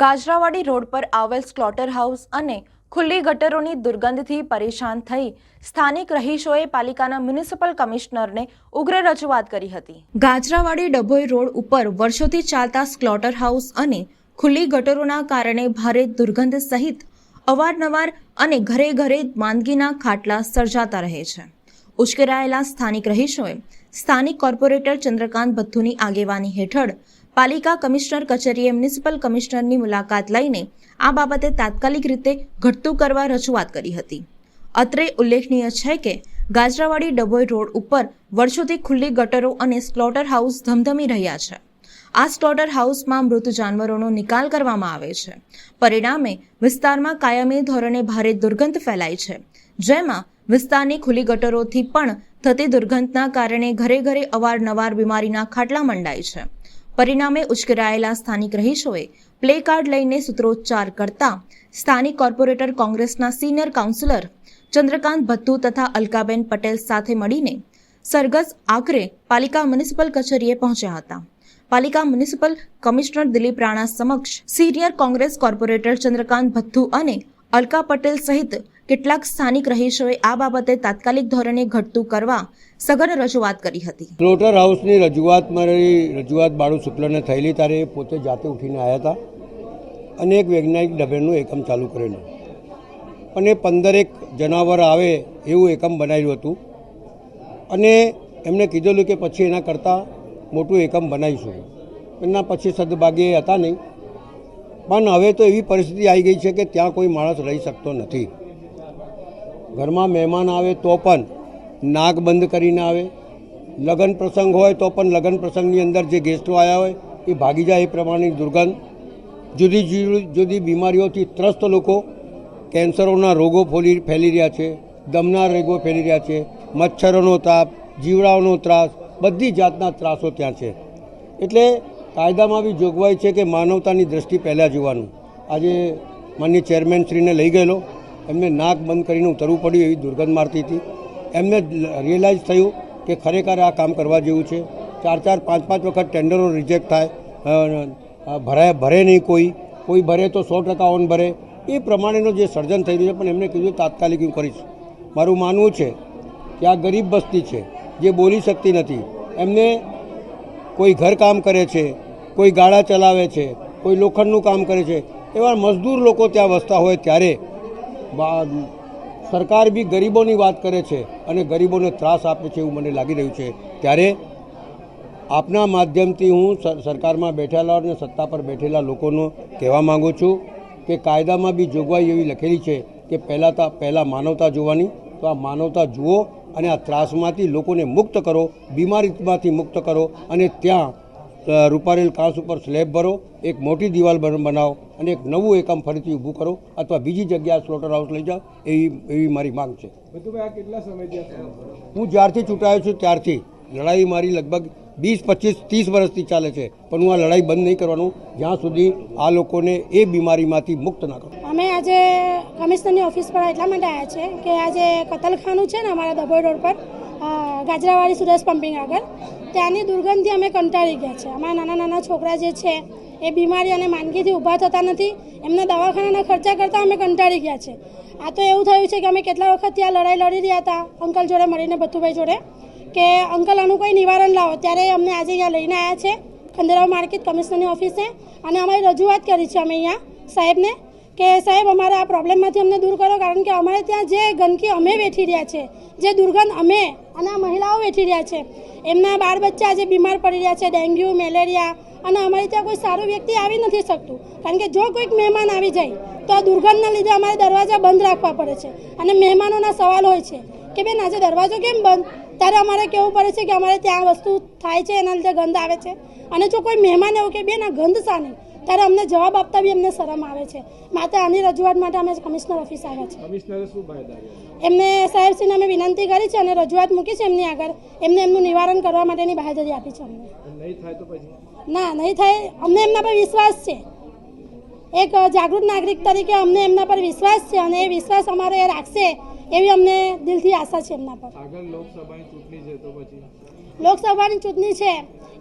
Gajrawadi road પર આવેલ slaughter house અને ખુલ્લી ગટરોની દુર્ગંધથી પરેશાન થઈ સ્થાનિક રહીશોએ પાલિકાના મ્યુનિસિપલ કમિશનરને ઉગ્ર રજૂઆત કરી હતી. ગાજરાવાડી ડભોઈ રોડ ઉપર વર્ષોથી ચાલતા સ્લોટર હાઉસ અને ખુલ્લી ગટરોના કારણે ભારે દુર્ગંધ સહિત અવારનવાર અને ઘરે ઘરે માંદગીના ખાટલા સર્જાતા રહે છે. ઉશ્કેરાયેલા સ્થાનિક રહીશોએ સ્થાનિક કોર્પોરેટર ચંદ્રકાંત ભથ્થુની આગેવાની હેઠળ પાલિકા કમિશનર કચેરીએ મ્યુનિસિપલ કમિશનરની મુલાકાત લઈને આ બાબતે તાત્કાલિક રીતે ઘટતું કરવા રજૂઆત કરી હતી. અત્રે ઉલ્લેખનીય છે કે ગાજરાવાડી ડભોઈ રોડ ઉપર વર્ષોથી ખુલ્લી ગટરો અને સ્લોટર હાઉસ ધમધમી રહ્યા છે. આ સ્લોટર હાઉસમાં મૃત જાનવરોનો નિકાલ કરવામાં આવે છે. પરિણામે વિસ્તારમાં કાયમી ધોરણે ભારે દુર્ગંધ ફેલાય છે. જેમાં વિસ્તારની ખુલ્લી ગટરોથી પણ થતી દુર્ગંધના કારણે ઘરે ઘરે અવારનવાર બીમારીના ખાટલા મંડાય છે. પરિણામે ઉશ્કેરાયેલા સ્થાનિક રહીશોએ પ્લે કાર્ડ લઈને સૂત્રોચ્ચાર કરતા સ્થાનિક કોર્પોરેટર કોંગ્રેસના સિનિયર કાઉન્સિલર ચંદ્રકાંત ભથ્થુ તથા અલકાબેન પટેલ સાથે મળીને સરગસ આખરે પાલિકા મ્યુનિસિપલ કચેરીએ પહોંચ્યા હતા. પાલિકા મ્યુનિસિપલ કમિશનર દિલીપ રાણા સમક્ષ સિનિયર કોંગ્રેસ કોર્પોરેટર ચંદ્રકાંત ભથ્થુ અને અલકા પટેલ સહિત કેટલાક સ્થાનિક રહીશોએ આ બાબતે તાત્કાલિક ધોરણે ઘટતું કરવા સઘન રજૂઆત કરી હતી. સ્લોટર હાઉસની રજૂઆત મારી રજૂઆત બાળુ શુક્લને થયેલી ત્યારે એ પોતે જાતે ઉઠીને આવ્યા હતા અને એક વૈજ્ઞાનિક ડબેનું એકમ ચાલુ કરેલું. અને પંદરેક જનાવર આવે એવું એકમ બનાવ્યું હતું. અને એમણે કીધેલું કે પછી એના કરતાં મોટું એકમ બનાવીશું. એના પછી સદભાગ્યે હતા નહીં. પણ હવે તો એવી પરિસ્થિતિ આવી ગઈ છે કે ત્યાં કોઈ માણસ રહી શકતો નથી. ઘરમાં મહેમાન આવે તો પણ નાક બંધ કરીને આવે. લગ્ન પ્રસંગ હોય તો પણ લગ્ન પ્રસંગની અંદર જે ગેસ્ટો આવ્યા હોય, એ ભાગી જાય એ પ્રમાણેની દુર્ગંધ. જુદી જુદી જુદી બીમારીઓથી ત્રસ્ત લોકો કેન્સરોના રોગો ફોલી ફેલી રહ્યા છે, દમના રોગો ફેલી રહ્યા છે, મચ્છરોનો તાપ જીવડાઓનો ત્રાસ, બધી જાતના ત્રાસો ત્યાં છે. એટલે કાયદામાં બી જોગવાઈ છે કે માનવતાની દ્રષ્ટિ પહેલાં જોવાનું. આજે માન્ય ચેરમેનશ્રીને લઈ ગયેલો. એમને નાક બંધ કરીને ઉતરવું પડ્યું એવી દુર્ગંધ મારતી હતી. એમને રિયલાઇઝ થયું કે ખરેખર આ કામ કરવા જેવું છે. ચાર ચાર, પાંચ પાંચ વખત ટેન્ડરો રિજેક્ટ થાય. ભરાય, ભરે નહીં કોઈ. કોઈ ભરે તો સો ટકા ઓન ભરે. એ પ્રમાણેનું જે સર્જન થઈ રહ્યું છે, પણ એમને કીધું તાત્કાલિક હું કરીશ. મારું માનવું છે કે આ ગરીબ વસ્તી છે, જે બોલી શકતી નથી. એમને કોઈ ઘર કામ કરે છે, કોઈ ગાડા ચલાવે છે, કોઈ લોખંડનું કામ કરે છે, એવા મજદૂર લોકો ત્યાં વસતા હોય ત્યારે સરકાર બી ગરીબોની વાત કરે છે અને ગરીબોને ત્રાસ આપે છે એવું મને લાગી રહ્યું છે. ત્યારે આપના માધ્યમથી હું સર- સરકારમાં બેઠેલા અને સત્તા પર બેઠેલા લોકોનો કહેવા માગું છું કે કાયદામાં બી જોગવાઈ એવી લખેલી છે કે પહેલાં તા, પહેલાં માનવતા જોવાની, તો આ માનવતા જુઓ અને આ ત્રાસમાંથી લોકોને મુક્ત કરો, બીમારીમાંથી મુક્ત કરો અને ત્યાં રૂપારેલ કાંસ ઉપર સ્લેબ ભરો એક મોટી દિવાલ બનાવો અને એક નવું એકમ ફરીથી ઊભું કરો અથવા બીજી જગ્યાએ સ્લોટર હાઉસ લઈ જાઓ એવી એવી મારી માંગ છે? હું જ્યારથી ચૂંટાયો છું ત્યારથી. લડાઈ મારી લગભગ વીસ પચીસ ત્રીસ વર્ષથી ચાલે છે પણ હું આ લડાઈ બંધ નહીં કરવાનું જ્યાં સુધી આ લોકોને એ બીમારીમાંથી મુક્ત ના કરું. અમે આજે કમિશનરની ઓફિસ પર એટલા માટે આવ્યા છે કે આજે કતલખાનું છે ને અમારા દભોઈ રોડ પર ગાજરાવાડી સુરેશ પંપિંગ આગળ. ત્યાંની દુર્ગંધથી અમે કંટાળી ગયા છે. અમારા નાના નાના છોકરા જે છે, એ બીમારી અને માંદગીથી ઊભા થતા નથી. એમને દવાખાનાના ખર્ચા કરતાં અમે કંટાળી ગયા છે. આ તો એવું થયું છે કે અમે કેટલા વખત ત્યાં લડાઈ લડી રહ્યા હતા, અંકલ જોડે મળીને ભથ્થુભાઈ જોડે, કે અંકલ આનું કોઈ નિવારણ લાવો. ત્યારે અમને આજે અહીંયા લઈને આવ્યા છે ખંડેરાવ માર્કેટ કમિશનરની ઓફિસે અને અમારી રજૂઆત કરી છે અમે અહીંયા સાહેબને. કે સાહેબ, અમારા આ પ્રોબ્લેમમાંથી અમને દૂર કરો, કારણ કે અમારે ત્યાં જે ગંદકી અમે વેઠી રહ્યા છે, જે દુર્ગંધ અમે અને આ મહિલાઓ વેઠી રહ્યા છે, એમના બાળ બચ્ચા આજે બીમાર પડી રહ્યા છે, ડેન્ગ્યુ, મેલેરિયા અને અમારે ત્યાં કોઈ સારું વ્યક્તિ આવી નથી શકતું. કારણ કે જો કોઈક મહેમાન આવી જાય, તો આ દુર્ગંધના લીધે અમારે દરવાજા બંધ રાખવા પડે છે. અને મહેમાનોના સવાલ હોય છે કે બેન, આજે દરવાજો કેમ બંધ? ત્યારે અમારે કહેવું પડે છે કે અમારે ત્યાં વસ્તુ થાય છે, એના લીધે ગંધ આવે છે. અને જો કોઈ મહેમાન એવું કે, બેન, આ ગંધ શાની? ત્યારે અમને જવાબ આપતા બી અમને શરમ આવે છે. માટે આની રજૂઆત માટે અમે કમિશનર ઓફિસ આવ્યા છે બાહેદારી? એમને સાહેબશ્રીને અમે વિનંતી કરી છે અને રજૂઆત મૂકી છે એમની આગળ. એમને એમનું નિવારણ કરવા માટેની બાહેધરી આપી છે અમને. ના નહીં થાય. અમને એમના પર વિશ્વાસ છે. એક જાગૃત નાગરિક તરીકે અમને એમના પર વિશ્વાસ છે અને એ વિશ્વાસ અમારો એ રાખશે એવી અમને દિલથી આશા છે એમના પર. આગળ લોકસભાની ચૂંટણી છે તો પછી? લોકસભાની ચૂંટણી છે.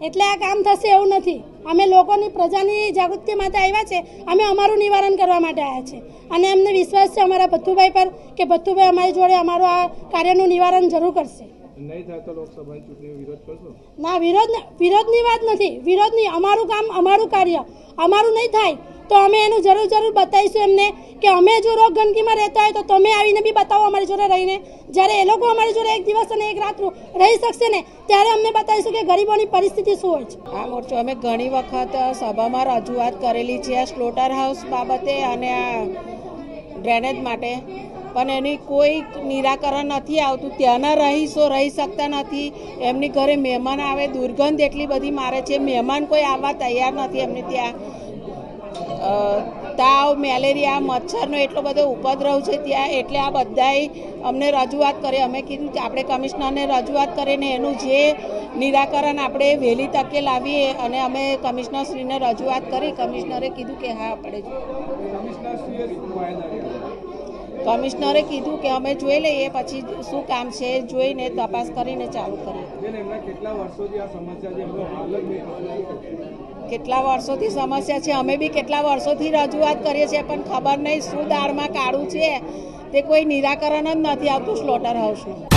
એટલે આ કામ થશે એવું નથી. અમે લોકોની પ્રજાની જાગૃતિ માટે આવ્યા છે. અમે અમારું નિવારણ કરવા માટે આવ્યા છે. અને અમને વિશ્વાસ છે અમારા ભથ્થુભાઈ પર કે ભથ્થુભાઈ અમારી જોડે અમારું આ કાર્યનું નિવારણ જરૂર કરશે. નહીં થાય તો લોકસભાની ચૂંટણીનો વિરોધ કરશો? ના વિરોધ વિરોધની વાત નથી. વિરોધની અમારું કામ અમારું કાર્ય. અમારું નહીં થાય તો અમે એનું જરૂર જરૂર બતાવીશું એમને કે અમે જો રોગ ગંદકીમાં રહેતા હોય તો તમે આવીને બી બતાવો અમારી જોડે રહીને. જ્યારે એ લોકો અમારી જોડે એક દિવસ અને એક રાત રહી શકશે ને ત્યારે અમને બતાવીશું કે ગરીબોની પરિસ્થિતિ શું હોય છે. આ મોરચો અમે ઘણી વખત સભામાં રજૂઆત કરેલી છે આ સ્લોટર હાઉસ બાબતે અને આ ડ્રેનેજ માટે. પણ એની કોઈ નિરાકરણ નથી આવતું. ત્યાંના રહીશો રહી શકતા નથી. એમની ઘરે મહેમાન આવે, દુર્ગંધ એટલી બધી મારે છે. મહેમાન કોઈ આવવા તૈયાર નથી એમને ત્યાં. તાવ, મેલેરિયા, મચ્છરનો એટલો બધો ઉપદ્રવ છે ત્યાં. એટલે આ બધાય અમને રજૂઆત કરી. અમે કીધું કે આપણે કમિશનરને રજૂઆત કરીને એનું જે નિરાકરણ આપણે વહેલી તકે લાવીએ અને અમે કમિશનરશ્રીને રજૂઆત કરી. કમિશનરે કીધું કે હા, આપણે કમિશનરશ્રીએ શું બાહેદારી આપી? કમિશનરે કીધું કે અમે જોઈ લઈએ પછી શું કામ છે એ જોઈને તપાસ કરીને ચાલુ કરીએ. કેટલા વર્ષોથી સમસ્યા છે. કેટલા વર્ષોથી સમસ્યા અમે બી કેટલા વર્ષોથી રજૂઆત કરીએ છીએ પણ ખબર નહીં શું દાળમાં કાળું છે. તે કોઈ નિરાકરણ જ નથી આવતું સ્લોટર હાઉસનું